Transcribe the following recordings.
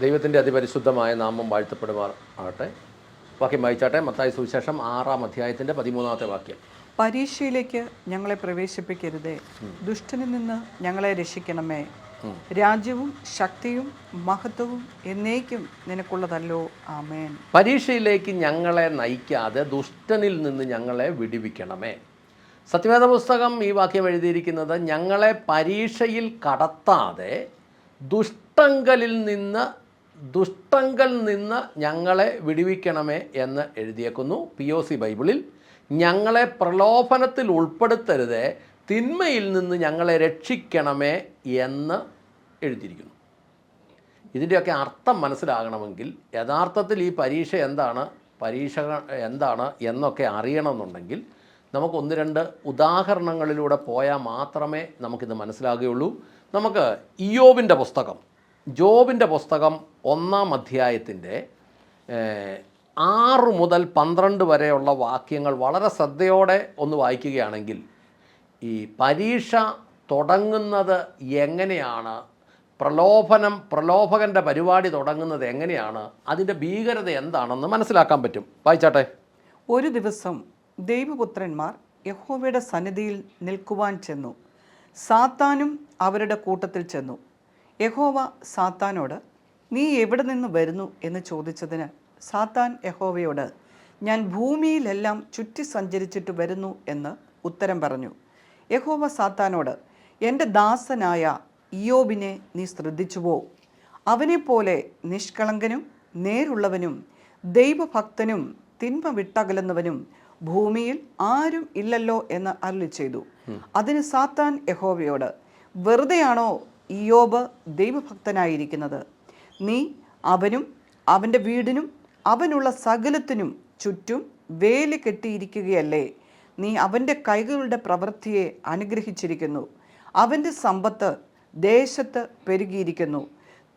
ദൈവത്തിന്റെ അതിപരിശുദ്ധമായ നാമം വാഴ്ത്തപ്പെടുമാർ ആകട്ടെ. വാക്യം വായിച്ചാട്ടെ. മത്തായി സുവിശേഷം ആറാം അധ്യായത്തിന്റെ പതിമൂന്നാമത്തെ വാക്യം. പരീക്ഷയിലേക്ക് ഞങ്ങളെ പ്രവേശിപ്പിക്കരുതേ. ദുഷ്ടനിൽ നിന്ന് ഞങ്ങളെ രക്ഷിക്കണമേ. രാജ്യവും ശക്തിയും മഹത്വവും എന്നേക്കും നിനക്കുള്ളതല്ലോ. ആമേൻ. പരീക്ഷയിലേക്ക് ഞങ്ങളെ നയിക്കാതെ ദുഷ്ടനിൽ നിന്ന് ഞങ്ങളെ വിടിവിക്കണമേ. സത്യവേദ പുസ്തകം ഈ വാക്യം എഴുതിയിരിക്കുന്നത് ഞങ്ങളെ പരീക്ഷയിൽ കടത്താതെ ദുഷ്ടങ്കലിൽ നിന്ന് ദുഷ്ടങ്കൽ നിന്ന് ഞങ്ങളെ വിടുവിക്കണമേ എന്ന് എഴുതിയേക്കുന്നു പി ഒ സി ബൈബിളിൽ. ഞങ്ങളെ പ്രലോഭനത്തിൽ ഉൾപ്പെടുത്തരുതേ തിന്മയിൽ നിന്ന് ഞങ്ങളെ രക്ഷിക്കണമേ എന്ന് എഴുതിയിരിക്കുന്നു. ഇതിന്റെയൊക്കെ അർത്ഥം മനസ്സിലാകണമെങ്കിൽ യഥാർത്ഥത്തിൽ ഈ പരീക്ഷ എന്താണ് പരീക്ഷ എന്താണ് എന്നൊക്കെ അറിയണമെന്നുണ്ടെങ്കിൽ നമുക്ക് ഒന്ന് രണ്ട് ഉദാഹരണങ്ങളിലൂടെ പോയാൽ മാത്രമേ നമുക്കിത് മനസ്സിലാകുകയുള്ളൂ. നമുക്ക് ഇയോബിന്റെ പുസ്തകം ജോബിന്റെ പുസ്തകം ഒന്നാം അധ്യായത്തിന്റെ ആറ് മുതൽ പന്ത്രണ്ട് വരെയുള്ള വാക്യങ്ങൾ വളരെ ശ്രദ്ധയോടെ ഒന്ന് വായിക്കുകയാണെങ്കിൽ ഈ പരീക്ഷ തുടങ്ങുന്നത് എങ്ങനെയാണ് പ്രലോഭനം പ്രലോഭകന്റെ പരിപാടി തുടങ്ങുന്നത് എങ്ങനെയാണ് അതിന്റെ ഭീകരത എന്താണെന്ന് മനസ്സിലാക്കാൻ പറ്റും. വായിച്ചാട്ടെ. ഒരു ദിവസം ദൈവപുത്രന്മാർ യഹോവയുടെ സന്നിധിയിൽ നിൽക്കുവാൻ ചെന്നു. സാത്താനും അവരുടെ കൂട്ടത്തിൽ ചെന്നു. യഹോവ സാത്താനോട് നീ എവിടെ നിന്ന് വരുന്നു? എന്ന് ചോദിച്ചതിന് സാത്താൻ യഹോവയോട് ഞാൻ ഭൂമിയിലെല്ലാം ചുറ്റി സഞ്ചരിച്ചിട്ട് വരുന്നു എന്ന് ഉത്തരം പറഞ്ഞു. യഹോവ സാത്താനോട് എന്റെ ദാസനായ ഇയോബിനെ നീ ശ്രദ്ധിച്ചുവോ? അവനെപ്പോലെ നിഷ്കളങ്കനും നേരുള്ളവനും ദൈവഭക്തനും തിന്മ വിട്ടകലുന്നവനും ഭൂമിയിൽ ആരും ഇല്ലല്ലോ എന്ന് അരുളി ചെയ്തു. അതിന് സാത്താൻ യഹോവയോട് വെറുതെയാണോ ഇയോബ് ദൈവഭക്തനായിരിക്കുന്നത്. നീ അവനും അവന്റെ വീടിനും അവനുള്ള സകലത്തിനും ചുറ്റും വേലി കെട്ടിയിരിക്കുകയല്ലേ? നീ അവന്റെ കൈകളുടെ പ്രവൃത്തിയെ അനുഗ്രഹിച്ചിരിക്കുന്നു. അവന്റെ സമ്പത്ത് ദേശത്ത് പെരുകിയിരിക്കുന്നു.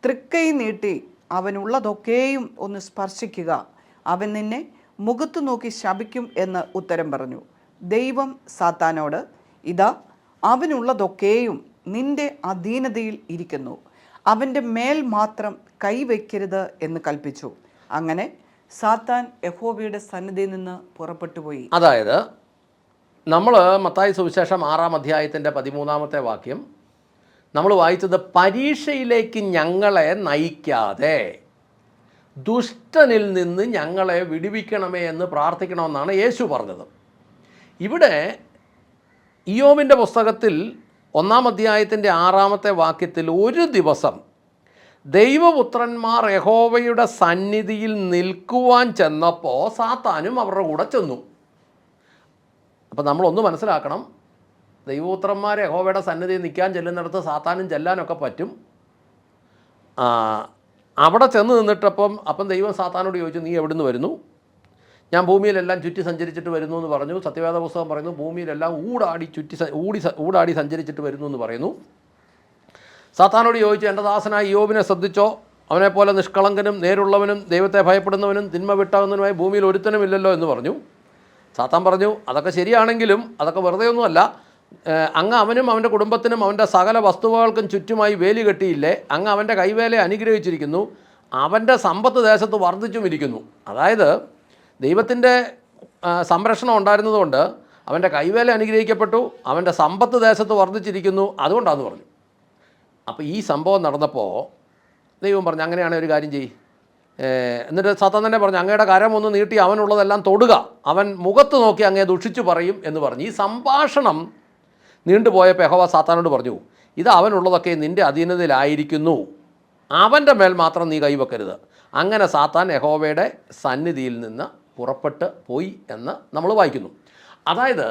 തൃക്കൈ നീട്ടി അവനുള്ളതൊക്കെയും ഒന്ന് സ്പർശിക്കുക. അവൻ നിന്നെ മുഖത്തു നോക്കി ശപിക്കും എന്ന് ഉത്തരം പറഞ്ഞു. ദൈവം സാത്താനോട് ഇതാ അവനുള്ളതൊക്കെയും നിന്റെ അധീനതയിൽ ഇരിക്കുന്നു. അവന്റെ മേൽ മാത്രം കൈവയ്ക്കരുത് എന്ന് കൽപ്പിച്ചു. അങ്ങനെ സാത്താൻ യഹോവയുടെ സന്നിധിയിൽ നിന്ന് പുറപ്പെട്ടുപോയി അതായത് നമ്മൾ മത്തായി സുവിശേഷം ആറാം അധ്യായത്തിന്റെ പതിമൂന്നാമത്തെ വാക്യം നമ്മൾ വായിച്ചത് പരീക്ഷയിലേക്ക് ഞങ്ങളെ നയിക്കാതെ ദുഷ്ടനിൽ നിന്ന് ഞങ്ങളെ വിടുവിക്കണമേ എന്ന് പ്രാർത്ഥിക്കണമെന്നാണ് യേശു പറഞ്ഞത്. ഇവിടെ ഇയോമിന്റെ പുസ്തകത്തിൽ ഒന്നാം അധ്യായത്തിന്റെ ആറാമത്തെ വാക്യത്തിൽ ഒരു ദിവസം ദൈവപുത്രന്മാർ യഹോവയുടെ സന്നിധിയിൽ നിൽക്കുവാൻ ചെന്നപ്പോൾ സാത്താനും അവരുടെ കൂടെ ചെന്നു. അപ്പോൾ നമ്മളൊന്ന് മനസ്സിലാക്കണം ദൈവപുത്രന്മാർ യഹോവയുടെ സന്നിധിയിൽ നിൽക്കാൻ ചെല്ലുന്നിടത്ത് സാത്താനും ചെല്ലാനൊക്കെ പറ്റും. അവിടെ ചെന്ന് നിന്നിട്ടപ്പം അപ്പം ദൈവം സാത്താനോട് ചോദിച്ചു നീ എവിടുന്ന് വരുന്നു? ഞാൻ ഭൂമിയിലെല്ലാം ചുറ്റി സഞ്ചരിച്ചിട്ട് വരുന്നു എന്ന് പറഞ്ഞു. സത്യവേദ പുസ്തകം പറയുന്നു ഭൂമിയിലെല്ലാം ഊടാടി ചുറ്റി ഊടി ഊടാടി സഞ്ചരിച്ചിട്ട് വരുന്നു എന്ന് പറയുന്നു. സാത്താനോട് ചോദിച്ചു എന്റെ ദാസനായ യോബിനെ ശ്രദ്ധിച്ചോ? അവനെപ്പോലെ നിഷ്കളങ്കനും നേരുള്ളവനും ദൈവത്തെ ഭയപ്പെടുന്നവനും തിന്മ വിട്ടാകുന്നവനുമായി ഭൂമിയിൽ ഒരുത്തനും ഇല്ലല്ലോ എന്ന് പറഞ്ഞു. സാത്താൻ പറഞ്ഞു അതൊക്കെ ശരിയാണെങ്കിലും അതൊക്കെ വെറുതെ ഒന്നുമല്ല അങ്ങ് അവനും അവന്റെ കുടുംബത്തിനും അവന്റെ സകല വസ്തുവകൾക്കും ചുറ്റുമായി വേലി കെട്ടിയില്ലേ? അങ്ങ് അവന്റെ കൈവേലയെ അനുഗ്രഹിച്ചിരിക്കുന്നു. അവന്റെ സമ്പത്ത് ദേശത്ത് വർദ്ധിച്ചും ഇരിക്കുന്നു അതായത് ദൈവത്തിന്റെ സംരക്ഷണം ഉണ്ടായിരുന്നതുകൊണ്ട് അവന്റെ കൈവേല അനുഗ്രഹിക്കപ്പെട്ടു അവന്റെ സമ്പത്ത് ദേശത്ത് വർദ്ധിച്ചിരിക്കുന്നു അതുകൊണ്ടാണെന്ന് പറഞ്ഞു. അപ്പോൾ ഈ സംഭവം നടന്നപ്പോൾ ദൈവം പറഞ്ഞു അങ്ങനെയാണ് ഒരു കാര്യം ചെയ്യ്. എന്നിട്ട് സത്തം തന്നെ പറഞ്ഞു അങ്ങയുടെ കരം ഒന്ന് നീട്ടി അവനുള്ളതെല്ലാം തൊടുക. അവൻ മുഖത്ത് നോക്കി അങ്ങേ ദുഷിച്ചു പറയും എന്ന് പറഞ്ഞു. ഈ സംഭാഷണം നീണ്ടുപോയ പെഹവ സാത്താനോട് പറഞ്ഞു ഇത് അവനുള്ളതൊക്കെ നിന്റെ അധീനതയിലായിരിക്കുന്നു. അവന്റെ മേൽ മാത്രം നീ കൈവെക്കരുത്. അങ്ങനെ സാത്താൻ യഹോവയുടെ സന്നിധിയിൽ നിന്ന് പുറപ്പെട്ട് പോയി എന്ന് നമ്മൾ വായിക്കുന്നു. അതായത്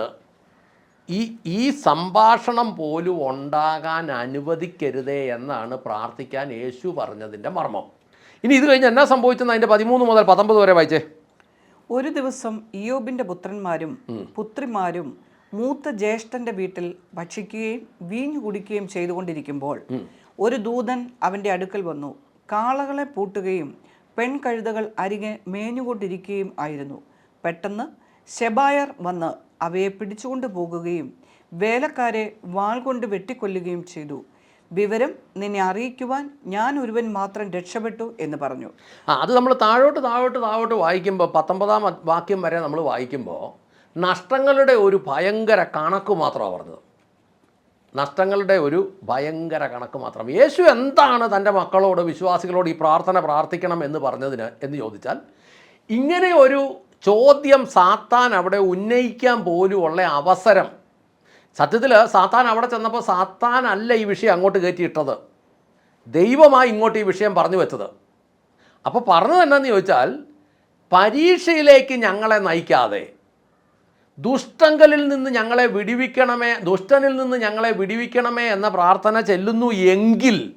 ഈ ഈ സംഭാഷണം പോലും ഉണ്ടാകാൻ അനുവദിക്കരുതേ എന്നാണ് പ്രാർത്ഥിക്കാൻ യേശു പറഞ്ഞതിന്റെ മർമ്മം. ഇനി ഇത് കഴിഞ്ഞ് എന്നാ സംഭവിച്ചെന്ന് അതിന്റെ പതിമൂന്ന് മുതൽ പത്തൊമ്പത് വരെ വായിച്ചേ. ഒരു ദിവസം ഇയോബിന്റെ പുത്രന്മാരും പുത്രിമാരും മൂത്ത ജ്യേഷ്ഠന്റെ വീട്ടിൽ ഭക്ഷിക്കുകയും വീഞ്ഞു കുടിക്കുകയും ചെയ്തുകൊണ്ടിരിക്കുമ്പോൾ ഒരു ദൂതൻ അവന്റെ അടുക്കൽ വന്നു. കാളകളെ പൂട്ടുകയും പെൺകഴുതകൾ അരികെ മേഞ്ഞുകൊണ്ടിരിക്കുകയും ആയിരുന്നു. പെട്ടെന്ന് ശെബായർ വന്ന് അവയെ പിടിച്ചുകൊണ്ട് പോകുകയും വേലക്കാരെ വാൾ കൊണ്ട് വെട്ടിക്കൊല്ലുകയും ചെയ്തു. വിവരം നിന്നെ അറിയിക്കുവാൻ ഞാൻ ഒരുവൻ മാത്രം രക്ഷപ്പെട്ടു എന്ന് പറഞ്ഞു. അത് നമ്മൾ താഴോട്ട് താഴോട്ട് താഴോട്ട് വായിക്കുമ്പോൾ പത്തൊമ്പതാം വാക്യം വരെ നമ്മൾ വായിക്കുമ്പോൾ നഷ്ടങ്ങളുടെ ഒരു ഭയങ്കര കണക്ക് മാത്രമാണ് പറഞ്ഞത്. നഷ്ടങ്ങളുടെ ഒരു ഭയങ്കര കണക്ക് മാത്രം. യേശു എന്താണ് തന്റെ മക്കളോട് വിശ്വാസികളോട് ഈ പ്രാർത്ഥന പ്രാർത്ഥിക്കണം എന്ന് പറഞ്ഞതിന് എന്ന് ചോദിച്ചാൽ ഇങ്ങനെ ഒരു ചോദ്യം സാത്താൻ അവിടെ ഉന്നയിക്കാൻ പോലും ഉള്ള അവസരം സത്യത്തിൽ സാത്താൻ അവിടെ ചെന്നപ്പോൾ സാത്താൻ അല്ല ഈ വിഷയം അങ്ങോട്ട് കയറ്റിയിട്ടത്. ദൈവമായി ഇങ്ങോട്ട് ഈ വിഷയം പറഞ്ഞു വെച്ചത്. അപ്പോൾ പറഞ്ഞത് എന്താണെന്ന് ചോദിച്ചാൽ പരീക്ഷയിലേക്ക് ഞങ്ങളെ നയിക്കാതെ ദുഷ്ടങ്കലിൽ നിന്ന് ഞങ്ങളെ വിടിവിക്കണമേ ദുഷ്ടനിൽ നിന്ന് ഞങ്ങളെ വിടിവിക്കണമേ എന്ന പ്രാർത്ഥന ചെല്ലുന്നു എങ്കിൽ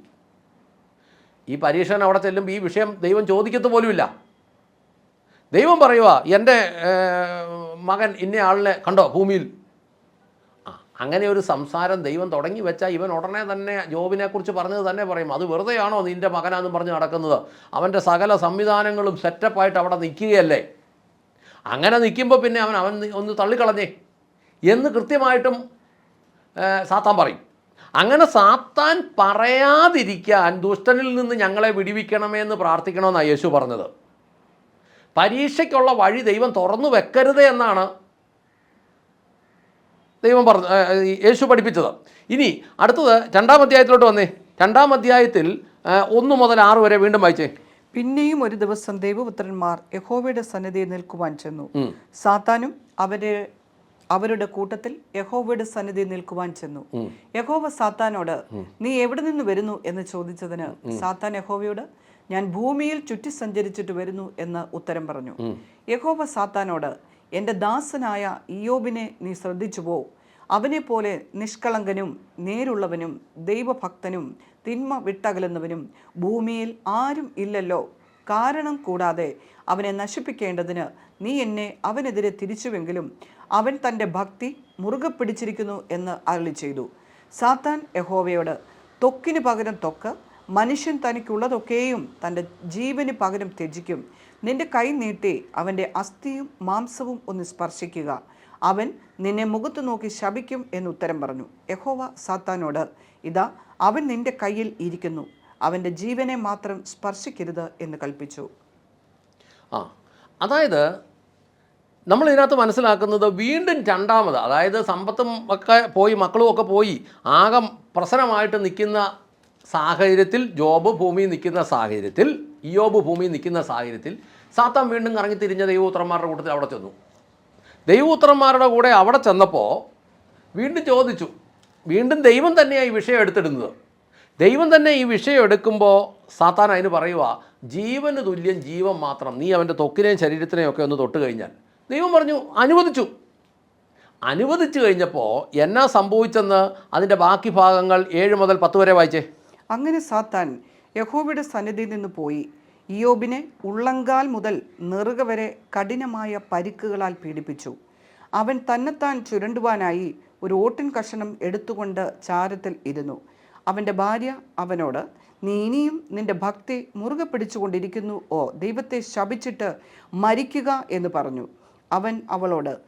ഈ പരീക്ഷകൻ അവിടെ ചെല്ലുമ്പോൾ ഈ വിഷയം ദൈവം ചോദിക്കത്ത് പോലുമില്ല. ദൈവം പറയുക എന്റെ മകൻ ഇന്ന ആളിനെ കണ്ടോ ഭൂമിയിൽ? അങ്ങനെ ഒരു സംസാരം ദൈവം തുടങ്ങി വെച്ചാൽ ഇവൻ ഉടനെ തന്നെ ജോബിനെക്കുറിച്ച് പറഞ്ഞത് തന്നെ പറയും. അത് വെറുതെയാണോ നിന്റെ മകനാന്ന് പറഞ്ഞ് നടക്കുന്നത്? അവന്റെ സകല സംവിധാനങ്ങളും സെറ്റപ്പായിട്ട് അവിടെ നിൽക്കുകയല്ലേ? അങ്ങനെ നിൽക്കുമ്പോൾ പിന്നെ അവൻ അവൻ ഒന്ന് തള്ളിക്കളഞ്ഞേ. എന്ന് കൃത്യമായിട്ടും സാത്താൻ പറയും. അങ്ങനെ സാത്താൻ പറയാതിരിക്കാൻ ദുഷ്ടനിൽ നിന്ന് ഞങ്ങളെ വിടിവിക്കണമേ എന്ന് പ്രാർത്ഥിക്കണമെന്നാണ് യേശു പറഞ്ഞത്. പരീക്ഷയ്ക്കുള്ള വഴി ദൈവം തുറന്നു വെക്കരുത് എന്നാണ് ദൈവം പറഞ്ഞു യേശു പഠിപ്പിച്ചത്. ഇനി അടുത്തത് രണ്ടാം അധ്യായത്തിലോട്ട് വന്നേ. രണ്ടാം അധ്യായത്തിൽ ഒന്ന് മുതൽ ആറ് വരെ വീണ്ടും വായിച്ചേ. പിന്നെയും ഒരു ദിവസം ദേവപുത്രന്മാർ യഹോവയുടെ സന്നിധിയിൽ നിൽക്കുവാൻ ചെന്നു. സാത്താനും അവരെ അവരുടെ കൂട്ടത്തിൽ യഹോവയുടെ സന്നിധി നിൽക്കുവാൻ ചെന്നു. യഹോവ സാത്താനോട് നീ എവിടെ നിന്ന് വരുന്നു? എന്ന് ചോദിച്ചതിന് സാത്താൻ യഹോവയോട് ഞാൻ ഭൂമിയിൽ ചുറ്റി സഞ്ചരിച്ചിട്ട് വരുന്നു എന്ന് ഉത്തരം പറഞ്ഞു. യഹോവ സാത്താനോട് എന്റെ ദാസനായ ഇയോബിനെ നീ ശ്രദ്ധിച്ചുപോ. അവനെ പോലെ നിഷ്കളങ്കനും നേരുള്ളവനും ദൈവഭക്തനും തിന്മ വിട്ടകലുന്നവനും ഭൂമിയിൽ ആരും ഇല്ലല്ലോ. കാരണം കൂടാതെ അവനെ നശിപ്പിക്കേണ്ടതിന് നീ എന്നെ അവനെതിരെ തിരിച്ചുവെങ്കിലും അവൻ തന്റെ ഭക്തി മുറുകെ പിടിച്ചിരിക്കുന്നു എന്ന് അരളി ചെയ്തു. സാത്താൻ യഹോവയോട് തൊക്കിന് പകരം തൊക്ക് മനുഷ്യൻ തനിക്കുള്ളതൊക്കെയും തന്റെ ജീവന് പകരം ത്യജിക്കും. നിന്റെ കൈ നീട്ടി അവന്റെ അസ്ഥിയും മാംസവും ഒന്ന് സ്പർശിക്കുക. അവൻ നിന്നെ മുഖത്ത് നോക്കി ശപിക്കും എന്ന് ഉത്തരം പറഞ്ഞു. യഹോവ സാത്താനോട് ഇതാ അവൻ നിന്റെ കയ്യിൽ ഇരിക്കുന്നു. അവന്റെ ജീവനെ മാത്രം സ്പർശിക്കരുത് എന്ന് കൽപ്പിച്ചു. ആ അതായത് നമ്മൾ ഇതിനകത്ത് മനസ്സിലാക്കുന്നത് വീണ്ടും രണ്ടാമത് അതായത് സമ്പത്തും ഒക്കെ പോയി മക്കളും ഒക്കെ പോയി ആകെ പ്രശ്നമായിട്ട് നിൽക്കുന്ന സാഹചര്യത്തിൽ ജോബ് ഭൂമിയിൽ നിൽക്കുന്ന സാഹചര്യത്തിൽ ഇയോബ് ഭൂമിയിൽ നിൽക്കുന്ന സാഹചര്യത്തിൽ സാത്താൻ വീണ്ടും കറങ്ങി തിരിഞ്ഞ ദൈവപുത്രന്മാരുടെ കൂട്ടത്തിൽ അവിടെ ചെന്നു. ദൈവപുത്രന്മാരുടെ കൂടെ അവിടെ ചെന്നപ്പോൾ വീണ്ടും ചോദിച്ചു വീണ്ടും ദൈവം തന്നെയാണ് ഈ വിഷയം എടുത്തിടുന്നത്? ദൈവം തന്നെ ഈ വിഷയം എടുക്കുമ്പോൾ സാത്താൻ അതിന് പറയുക ജീവന് തുല്യം ജീവൻ മാത്രം നീ അവന്റെ തൊക്കിനെയും ശരീരത്തിനെയും ഒക്കെ ഒന്ന് തൊട്ട് കഴിഞ്ഞാൽ. ദൈവം പറഞ്ഞു അനുവദിച്ചു. അനുവദിച്ചു കഴിഞ്ഞപ്പോൾ എന്നാ സംഭവിച്ചെന്ന് അതിന്റെ ബാക്കി ഭാഗങ്ങൾ ഏഴ് മുതൽ പത്ത് വരെ വായിച്ചേ. അങ്ങനെ സാത്താൻ യഹോവയുടെ സന്നിധിയിൽ നിന്ന് പോയി. ഇയോബിനെ ഉള്ളങ്കാൽ മുതൽ നെറുക വരെ കഠിനമായ പരിക്കുകളാൽ പീഡിപ്പിച്ചു. അവൻ തന്നെത്താൻ ചുരണ്ടുവാനായി ഒരു ഓട്ടിൻ കഷണം എടുത്തുകൊണ്ട് ചാരത്തിൽ ഇരുന്നു. അവന്റെ ഭാര്യ അവനോട് നീ ഇനിയും നിന്റെ ഭക്തി മുറുകെ പിടിച്ചുകൊണ്ടിരിക്കുന്നു. ഓ ദൈവത്തെ ശപിച്ചിട്ട് മരിക്കുക എന്ന് പറഞ്ഞു. അവൻ അവളോട്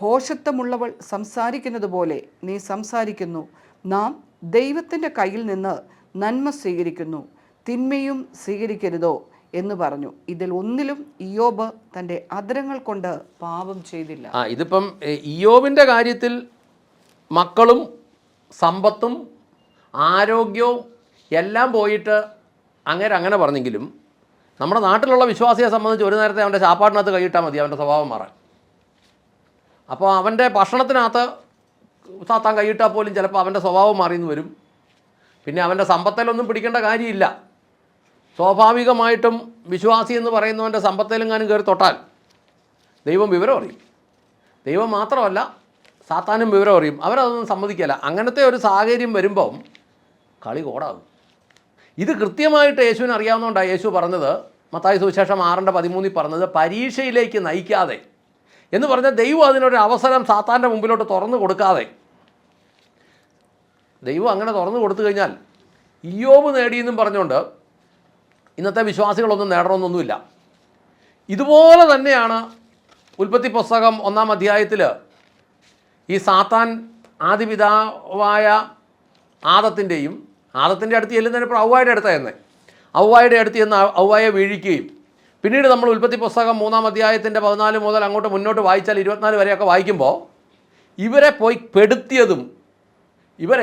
ഭോഷത്വമുള്ളവൾ സംസാരിക്കുന്നത് പോലെ നീ സംസാരിക്കുന്നു. നാം ദൈവത്തിന്റെ കയ്യിൽ നിന്ന് നന്മ സ്വീകരിക്കുന്നു. തിന്മയും സ്വീകരിക്കരുതോ? എന്ന് പറഞ്ഞു. ഇതിൽ ഒന്നിലും ഇയോബ് തന്റെ അധരങ്ങൾ കൊണ്ട് പാപം ചെയ്തില്ല. ആ ഇതിപ്പം ഇയോബിന്റെ കാര്യത്തിൽ മക്കളും സമ്പത്തും ആരോഗ്യവും എല്ലാം പോയിട്ട് അങ്ങനെ അങ്ങനെ പറഞ്ഞെങ്കിലും നമ്മുടെ നാട്ടിലുള്ള വിശ്വാസിയെ സംബന്ധിച്ച് ഒരു നേരത്തെ അവന്റെ ചാപ്പാടിനകത്ത് കൈയിട്ടാൽ മതി അവന്റെ സ്വഭാവം മാറാൻ. അപ്പോൾ അവന്റെ ഭക്ഷണത്തിനകത്ത് താത്താൻ കൈയിട്ടാൽ പോലും ചിലപ്പോൾ അവന്റെ സ്വഭാവം മാറിയെന്ന് വരും. പിന്നെ അവന്റെ സമ്പത്തിലൊന്നും പിടിക്കേണ്ട കാര്യമില്ല. സ്വാഭാവികമായിട്ടും വിശ്വാസി എന്ന് പറയുന്നവന്റെ സമ്പത്തിലെങ്ങാനും കയറി തൊട്ടാൽ ദൈവം വിവരം അറിയും. ദൈവം മാത്രമല്ല സാത്താനും വിവരം അറിയും. അവരതൊന്നും സമ്മതിക്കില്ല. അങ്ങനത്തെ ഒരു സാഹചര്യം വരുമ്പം കളി കോടാകും. ഇത് കൃത്യമായിട്ട് യേശുവിന് അറിയാവുന്നതുകൊണ്ടാണ് യേശു പറഞ്ഞത് മത്തായി സുവിശേഷം ആറിന്റെ പതിമൂന്നിൽ പറഞ്ഞത് പരീക്ഷയിലേക്ക് നയിക്കാതെ എന്ന് പറഞ്ഞാൽ ദൈവം അതിനൊരു അവസരം സാത്താന്റെ മുമ്പിലോട്ട് തുറന്നു കൊടുക്കാതെ. ദൈവം അങ്ങനെ തുറന്നു കൊടുത്തു കഴിഞ്ഞാൽ ഇയോബ് നേടിയെന്നും പറഞ്ഞുകൊണ്ട് ഇന്നത്തെ വിശ്വാസികളൊന്നും നേടണമെന്നൊന്നുമില്ല. ഇതുപോലെ തന്നെയാണ് ഉൽപ്പത്തി പുസ്തകം ഒന്നാം അധ്യായത്തിൽ ഈ സാത്താൻ ആദിപിതാവായ ആദത്തിന്റെയും ആദത്തിന്റെ അടുത്ത് ചെല്ലുന്നതിന് അടുത്ത് തന്നെ ഔവായുടെ അടുത്ത് ചെന്ന് ഔവായെ വീഴിക്കുകയും. പിന്നീട് നമ്മൾ ഉൽപ്പത്തി പുസ്തകം മൂന്നാം അധ്യായത്തിന്റെ പതിനാല് മുതൽ അങ്ങോട്ട് മുന്നോട്ട് വായിച്ചാൽ ഇരുപത്തിനാല് വരെയൊക്കെ വായിക്കുമ്പോൾ ഇവരെ പോയി പെടുത്തിയതും ഇവർ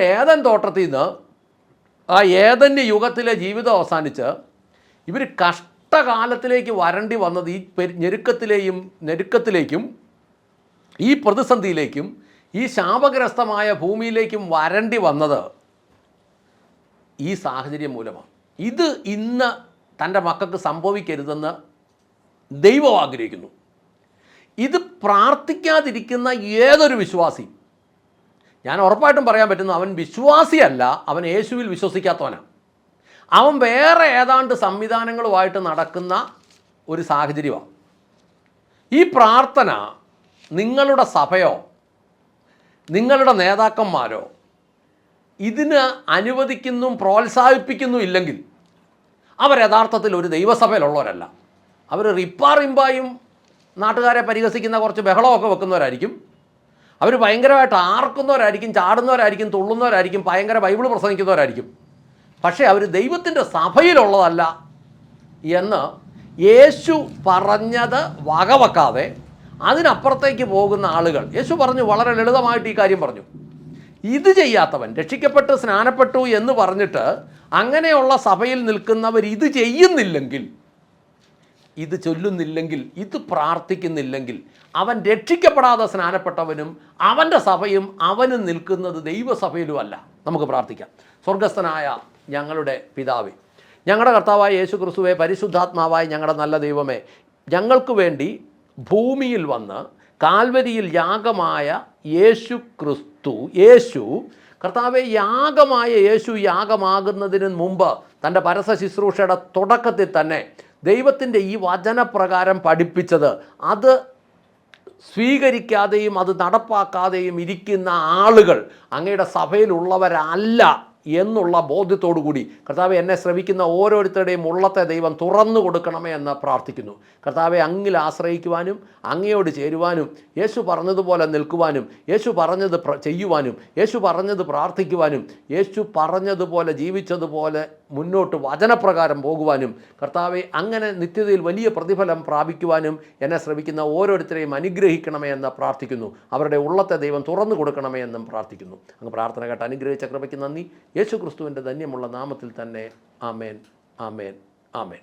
തോട്ടത്തിൽ നിന്ന് ആ ഏതന്യ യുഗത്തിലെ ജീവിതം അവസാനിച്ച് ഇവർ കഷ്ടകാലത്തിലേക്ക് വരണ്ടി വന്നത് ഈ ഞെരുക്കത്തിലെയും ഞെരുക്കത്തിലേക്കും ഈ പ്രതിസന്ധിയിലേക്കും ഈ ശാപഗ്രസ്തമായ ഭൂമിയിലേക്കും വരണ്ടി വന്നത് ഈ സാഹചര്യം മൂലമാണ്. ഇത് ഇന്ന് തന്റെ മക്കൾക്ക് സംഭവിക്കരുതെന്ന് ദൈവം ആഗ്രഹിക്കുന്നു. ഇത് പ്രാർത്ഥിക്കാതിരിക്കുന്ന ഏതൊരു വിശ്വാസി ഞാൻ ഉറപ്പായിട്ടും പറയാൻ പറ്റുന്നു അവൻ വിശ്വാസിയല്ല അവൻ യേശുവിൽ വിശ്വസിക്കാത്തവനാണ്. അവൻ വേറെ ഏതാണ്ട് സംവിധാനങ്ങളുമായിട്ട് നടക്കുന്ന ഒരു സാഹചര്യമാണ് ഈ പ്രാർത്ഥന നിങ്ങളുടെ സഭയോ നിങ്ങളുടെ നേതാക്കന്മാരോ ഇതിന് അനുവദിക്കുന്നു പ്രോത്സാഹിപ്പിക്കുന്നു ഇല്ലെങ്കിൽ അവർ യഥാർത്ഥത്തിൽ ഒരു ദൈവസഭയിലുള്ളവരല്ല. അവർ റിപ്പാറിമ്പായും നാട്ടുകാരെ പരിഹസിക്കുന്ന കുറച്ച് ബഹളമൊക്കെ വെക്കുന്നവരായിരിക്കും. അവർ ഭയങ്കരമായിട്ട് ആർക്കുന്നവരായിരിക്കും ചാടുന്നവരായിരിക്കും തുള്ളുന്നവരായിരിക്കും ഭയങ്കര ബൈബിൾ പ്രസംഗിക്കുന്നവരായിരിക്കും. പക്ഷേ അവർ ദൈവത്തിന്റെ സഭയിലുള്ളതല്ല എന്ന് യേശു പറഞ്ഞത് വകവെക്കാതെ അതിനപ്പുറത്തേക്ക് പോകുന്ന ആളുകൾ യേശു പറഞ്ഞു വളരെ ലളിതമായിട്ട് ഈ കാര്യം പറഞ്ഞു. ഇത് ചെയ്യാത്തവൻ രക്ഷിക്കപ്പെട്ട് സ്നാനപ്പെട്ടു എന്ന് പറഞ്ഞിട്ട് അങ്ങനെയുള്ള സഭയിൽ നിൽക്കുന്നവർ ഇത് ചെയ്യുന്നില്ലെങ്കിൽ ഇത് ചൊല്ലുന്നില്ലെങ്കിൽ ഇത് പ്രാർത്ഥിക്കുന്നില്ലെങ്കിൽ അവൻ രക്ഷിക്കപ്പെടാതെ സ്നാനപ്പെട്ടവനും അവന്റെ സഭയും അവനും നിൽക്കുന്നത് ദൈവസഭയിലുമല്ല. നമുക്ക് പ്രാർത്ഥിക്കാം. സ്വർഗസ്ഥനായ ഞങ്ങളുടെ പിതാവേ. ഞങ്ങളുടെ കർത്താവായ യേശു ക്രിസ്തുവെ പരിശുദ്ധാത്മാവായ ഞങ്ങളുടെ നല്ല ദൈവമേ ഞങ്ങൾക്ക് വേണ്ടി ഭൂമിയിൽ വന്ന് കാൽവരിയിൽ യാഗമായ യേശു ക്രിസ്തു യേശു കർത്താവെ യാഗമായ യേശു യാഗമാകുന്നതിന് മുമ്പ് തന്റെ പരസ ശുശ്രൂഷയുടെ തുടക്കത്തിൽ തന്നെ ദൈവത്തിന്റെ ഈ വചനപ്രകാരം പഠിപ്പിച്ചത് അത് സ്വീകരിക്കാതെയും അത് നടപ്പാക്കാതെയും ഇരിക്കുന്ന ആളുകൾ അങ്ങയുടെ സഭയിലുള്ളവരല്ല. എന്നുള്ള ബോധ്യത്തോടു കൂടി കർത്താവ് എന്നെ ശ്രമിക്കുന്ന ഓരോരുത്തരുടെയും ഉള്ളത്തെ ദൈവം തുറന്നു കൊടുക്കണമേ എന്ന് പ്രാർത്ഥിക്കുന്നു. കർത്താവെ അങ്ങിൽ ആശ്രയിക്കുവാനും അങ്ങയോട് ചേരുവാനും യേശു പറഞ്ഞതുപോലെ നിൽക്കുവാനും യേശു പറഞ്ഞത് ചെയ്യുവാനും യേശു പറഞ്ഞത് പ്രാർത്ഥിക്കുവാനും യേശു പറഞ്ഞതുപോലെ ജീവിച്ചതുപോലെ മുന്നോട്ട് വചനപ്രകാരം പോകുവാനും കർത്താവെ അങ്ങനെ നിത്യതയിൽ വലിയ പ്രതിഫലം പ്രാപിക്കുവാനും എന്നെ ശ്രമിക്കുന്ന ഓരോരുത്തരെയും അനുഗ്രഹിക്കണമേ എന്ന് പ്രാർത്ഥിക്കുന്നു. അവരുടെ ഉള്ളത്തെ ദൈവം തുറന്നു കൊടുക്കണമേ എന്നും പ്രാർത്ഥിക്കുന്നു. അങ്ങ് പ്രാർത്ഥന കേട്ട് അനുഗ്രഹിച്ച കൃപയ്ക്ക് നന്ദി. യേശു ക്രിസ്തുവിന്റെ ധന്യമുള്ള നാമത്തിൽ തന്നെ ആമേൻ ആമേൻ ആമേൻ.